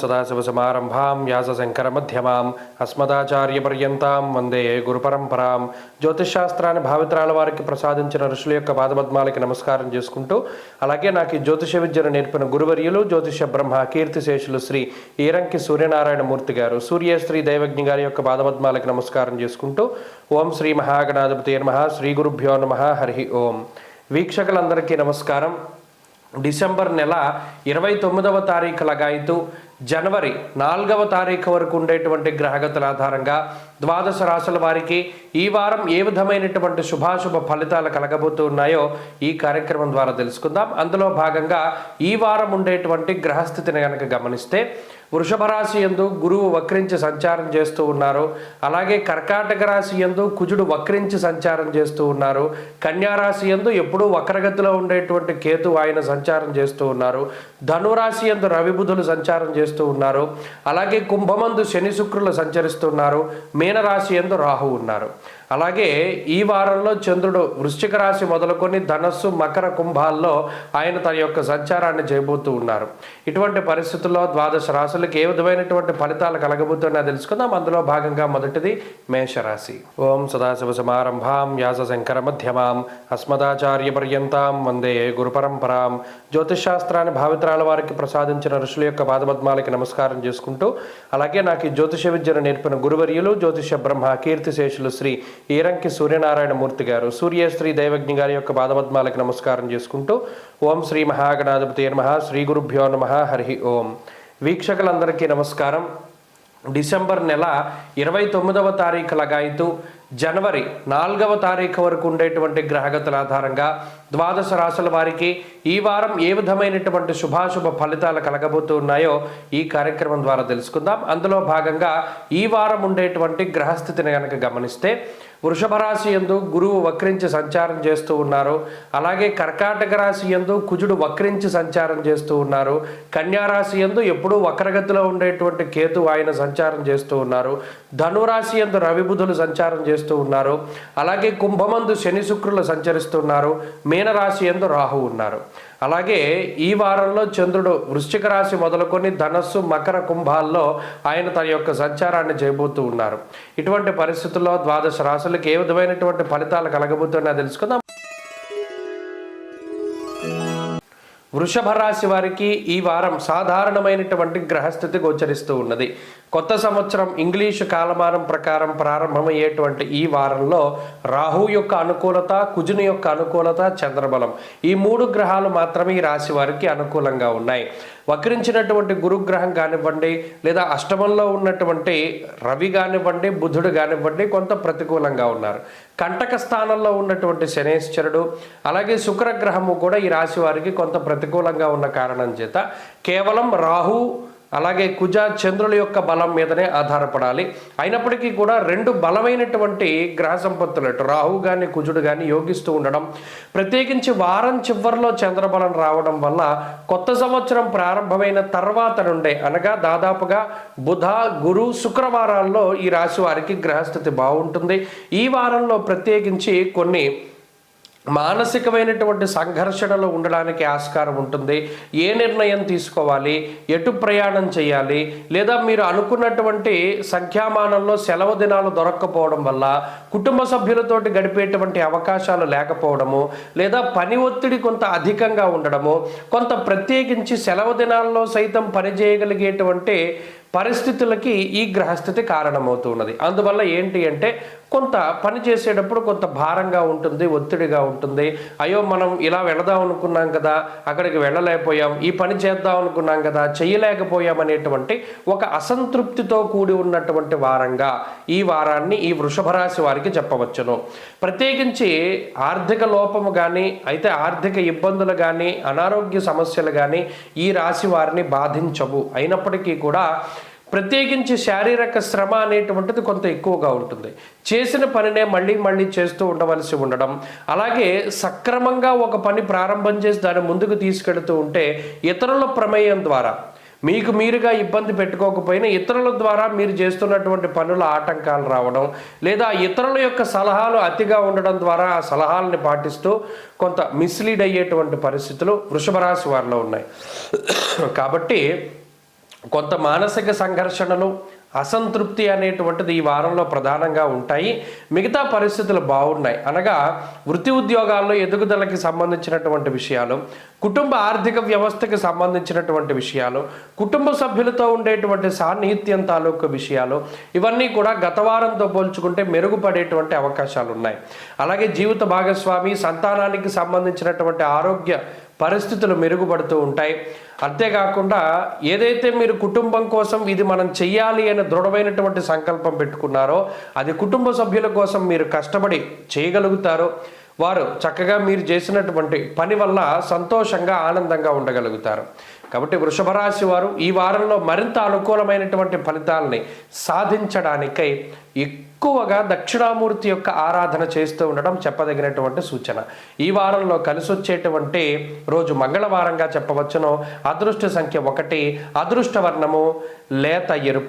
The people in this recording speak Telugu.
సదాశివసమారంభాం వ్యాసశంకరమధ్యమాం అస్మదాచార్యపర్యంతం వందే గురుపరంపరాం జ్యోతిష్శాస్త్రాన్ని భావితరాల వారికి ప్రసాదించిన ఋషుల యొక్క పాదపద్మాలకి నమస్కారం చేసుకుంటూ అలాగే నాకు ఈ జ్యోతిష విద్యను నేర్పిన గురువర్యులు జ్యోతిష బ్రహ్మ కీర్తిశేషులు శ్రీ ఈరంకి సూర్యనారాయణ మూర్తి గారు సూర్యశ్రీ దైవజ్ఞ గారి యొక్క పాదపద్మాలకి నమస్కారం చేసుకుంటూ ఓం శ్రీ మహాగణాధిపతి నమ శ్రీ గురుభ్యో నమ హరి ఓం. వీక్షకులందరికీ నమస్కారం. డిసెంబర్ నెల ఇరవై తొమ్మిదవ తారీఖు లగాయితూ జనవరి నాలుగవ తారీఖు వరకు ఉండేటువంటి గ్రహగతుల ఆధారంగా ద్వాదశ రాశుల వారికి ఈ వారం ఏ విధమైనటువంటి శుభాశుభ ఫలితాలు కలగబోతూ ఉన్నాయో ఈ కార్యక్రమం ద్వారా తెలుసుకుందాం. అందులో భాగంగా ఈ వారం ఉండేటువంటి గ్రహస్థితిని కనుక గమనిస్తే వృషభ రాశి ఎందు గురువు వక్రించి సంచారం చేస్తూ ఉన్నారు. అలాగే కర్కాటక రాశి ఎందు కుజుడు వక్రించి సంచారం చేస్తూ ఉన్నారు. కన్యారాశి ఎందు ఎప్పుడూ వక్రగతిలో ఉండేటువంటి కేతు ఆయన సంచారం చేస్తూ ఉన్నారు. ధనురాశి ఎందు రవిబుధులు సంచారం చేస్తూ ఉన్నారు. అలాగే కుంభమందు శని శుక్రులు సంచరిస్తున్నారు మీనరాశి ఎందు రాహు ఉన్నారు. అలాగే ఈ వారంలో చంద్రుడు వృశ్చిక రాశి మొదలుకొని ధనస్సు మకర కుంభాల్లో ఆయన తన యొక్క సంచారాన్ని చేయబోతూ ఉన్నారు. ఇటువంటి పరిస్థితుల్లో ద్వాదశ రాశి రాశులకు ఏ విధమైనటువంటి ఫలితాలు కలగబోతున్నా తెలుసుకుందాం. అందులో భాగంగా మొదటిది మేషరాశి. ఓం సదాశివ సమారంభాం వ్యాస శంకర మధ్యమాం అస్మదాచార్య పర్యంతాం వందే గురు పరంపరాం. జ్యోతిషాస్త్రాన్ని భావితరాల వారికి ప్రసాదించిన ఋషుల యొక్క పాదపద్మాలకి నమస్కారం చేసుకుంటూ అలాగే నాకు ఈ జ్యోతిష విద్యను నేర్పిన గురువర్యులు జ్యోతిష బ్రహ్మ కీర్తిశేషులు శ్రీ ఈరంకి సూర్యనారాయణ మూర్తి గారు సూర్యశ్రీ దైవజ్ఞ గారి యొక్క పాదపద్మాలకి నమస్కారం చేసుకుంటూ ఓం శ్రీ మహాగణాధిపతి నమ శ్రీ గురుభ్యో నమ హరి ఓం. వీక్షకులందరికీ నమస్కారం. డిసెంబర్ నెల ఇరవై తొమ్మిదవ తారీఖు లగాయితూ జనవరి నాలుగవ తారీఖు వరకు ఉండేటువంటి గ్రహగతుల ఆధారంగా ద్వాదశ రాశుల వారికి ఈ వారం ఏ విధమైనటువంటి శుభాశుభ ఫలితాలు కలగబోతూ ఉన్నాయో ఈ కార్యక్రమం ద్వారా తెలుసుకుందాం. అందులో భాగంగా ఈ వారం ఉండేటువంటి గ్రహస్థితిని కనుక గమనిస్తే వృషభ రాశి ఎందు గురువు వక్రించి సంచారం చేస్తూ ఉన్నారు. అలాగే కర్కాటక రాశి ఎందు కుజుడు వక్రించి సంచారం చేస్తూ ఉన్నారు. కన్యారాశి ఎందు ఎప్పుడూ వక్రగతిలో ఉండేటువంటి కేతు ఆయన సంచారం చేస్తూ ఉన్నారు. ధనురాశి ఎందు రవిబుధులు సంచారం చేస్తూ ఉన్నారు. అలాగే కుంభమందు శని శుక్రులు సంచరిస్తున్నారు మీనరాశి ఎందు రాహు ఉన్నారు. అలాగే ఈ వారంలో చంద్రుడు వృశ్చిక రాశి మొదలుకొని ధనస్సు మకర కుంభాల్లో ఆయన తన యొక్క సంచారాన్ని చేయబోతూ ఉన్నారు. ఇటువంటి పరిస్థితుల్లో ద్వాదశ రాశులకు ఏ విధమైనటువంటి ఫలితాలు కలగబోతున్నా తెలుసుకుందాం. వృషభ రాశి వారికి ఈ వారం సాధారణమైనటువంటి గ్రహస్థితి గోచరిస్తూ ఉన్నది. కొత్త సంవత్సరం ఇంగ్లీషు కాలమానం ప్రకారం ప్రారంభమయ్యేటువంటి ఈ వారంలో రాహు యొక్క అనుకూలత కుజుని యొక్క అనుకూలత చంద్రబలం ఈ మూడు గ్రహాలు మాత్రమే ఈ రాశి వారికి అనుకూలంగా ఉన్నాయి. వక్రించినటువంటి గురుగ్రహం కానివ్వండి లేదా అష్టమంలో ఉన్నటువంటి రవి కానివ్వండి బుధుడు కానివ్వండి కొంత ప్రతికూలంగా ఉన్నారు. కంటక స్థానంలో ఉన్నటువంటి శనేశ్వరుడు అలాగే శుక్రగ్రహము కూడా ఈ రాశి వారికి కొంత ప్రతికూలంగా ఉన్న కారణం చేత కేవలం రాహు అలాగే కుజ చంద్రుల యొక్క బలం మీదనే ఆధారపడాలి. అయినప్పటికీ కూడా రెండు బలమైనటువంటి గ్రహ సంపత్తులు అటు రాహు కానీ కుజుడు కానీ యోగిస్తూ ఉండడం ప్రత్యేకించి వారం చివరిలో చంద్రబలం రావడం వల్ల కొత్త సంవత్సరం ప్రారంభమైన తర్వాత నుండే అనగా దాదాపుగా బుధ గురు శుక్రవారాల్లో ఈ రాశి వారికి గ్రహస్థితి బాగుంటుంది. ఈ వారంలో ప్రత్యేకించి కొన్ని మానసికమైనటువంటి సంఘర్షణలు ఉండడానికి ఆస్కారం ఉంటుంది. ఏ నిర్ణయం తీసుకోవాలి? ఎటు ప్రయాణం చేయాలి? లేదా మీరు అనుకున్నటువంటి సంఖ్యామానంలో సెలవు దినాలు దొరక్కపోవడం వల్ల కుటుంబ సభ్యులతోటి గడిపేటువంటి అవకాశాలు లేకపోవడము లేదా పని ఒత్తిడి కొంత అధికంగా ఉండడము కొంత ప్రత్యేకించి సెలవు దినాల్లో సైతం పనిచేయగలిగేటువంటి పరిస్థితులకి ఈ గ్రహస్థితి కారణమవుతున్నది. అందువల్ల ఏంటి అంటే కొంత పని చేసేటప్పుడు కొంత భారంగా ఉంటుంది ఒత్తిడిగా ఉంటుంది. అయ్యో మనం ఇలా వెళదాం అనుకున్నాం కదా అక్కడికి వెళ్ళలేకపోయాం ఈ పని చేద్దాం అనుకున్నాం కదా చేయలేకపోయాం అనేటువంటి ఒక అసంతృప్తితో కూడి ఉన్నటువంటి వారంగా ఈ వారాన్ని ఈ వృషభ రాశి వారికి చెప్పవచ్చును. ప్రత్యేకించి ఆర్థిక లోపము కానీ అయితే ఆర్థిక ఇబ్బందులు కానీ అనారోగ్య సమస్యలు కానీ ఈ రాశి వారిని బాధించవు. అయినప్పటికీ కూడా ప్రత్యేకించి శారీరక శ్రమ అనేటువంటిది కొంత ఎక్కువగా ఉంటుంది. చేసిన పనినే మళ్ళీ మళ్ళీ చేస్తూ ఉండవలసి ఉండడం. అలాగే సక్రమంగా ఒక పని ప్రారంభం చేసి దాన్ని ముందుకు తీసుకెడుతూ ఉంటే ఇతరుల ప్రమేయం ద్వారా మీకు మీరుగా ఇబ్బంది పెట్టుకోకపోయినా ఇతరుల ద్వారా మీరు చేస్తున్నటువంటి పనుల ఆటంకాలు రావడం లేదా ఇతరుల యొక్క సలహాలు అతిగా ఉండడం ద్వారా ఆ సలహాలని పాటిస్తూ కొంత మిస్లీడ్ అయ్యేటువంటి పరిస్థితులు వృషభ రాశి వారిలో ఉన్నాయి. కాబట్టి కొంత మానసిక సంఘర్షణలు అసంతృప్తి అనేటువంటిది ఈ వారంలో ప్రధానంగా ఉంటాయి. మిగతా పరిస్థితులు బాగున్నాయి. అనగా వృత్తి ఉద్యోగాల్లో ఎదుగుదలకి సంబంధించినటువంటి విషయాలు కుటుంబ ఆర్థిక వ్యవస్థకి సంబంధించినటువంటి విషయాలు కుటుంబ సభ్యులతో ఉండేటువంటి సాన్నిహిత్యం తాలూకు విషయాలు ఇవన్నీ కూడా గత వారంతో పోల్చుకుంటే మెరుగుపడేటువంటి అవకాశాలు ఉన్నాయి అలాగే జీవిత భాగస్వామి సంతానానికి సంబంధించినటువంటి ఆరోగ్య పరిస్థితులు మెరుగుపడుతూ ఉంటాయి. అంతేకాకుండా ఏదైతే మీరు కుటుంబం కోసం ఇది మనం చెయ్యాలి అనే దృఢమైనటువంటి సంకల్పం పెట్టుకున్నారో అది కుటుంబ సభ్యుల కోసం మీరు కష్టపడి చేయగలుగుతారో. వారు చక్కగా మీరు చేసినటువంటి పని వల్ల సంతోషంగా ఆనందంగా ఉండగలుగుతారు. కాబట్టి వృషభ రాశి వారు ఈ వారంలో మరింత అనుకూలమైనటువంటి ఫలితాలని సాధించడానికై ఎక్కువగా దక్షిణామూర్తి యొక్క ఆరాధన చేస్తూ ఉండడం చెప్పదగినటువంటి సూచన. ఈ వారంలో కలిసి వచ్చేటువంటి రోజు మంగళవారంగా చెప్పవచ్చును. అదృష్ట సంఖ్య ఒకటి అదృష్ట వర్ణము లేత ఎరుపు.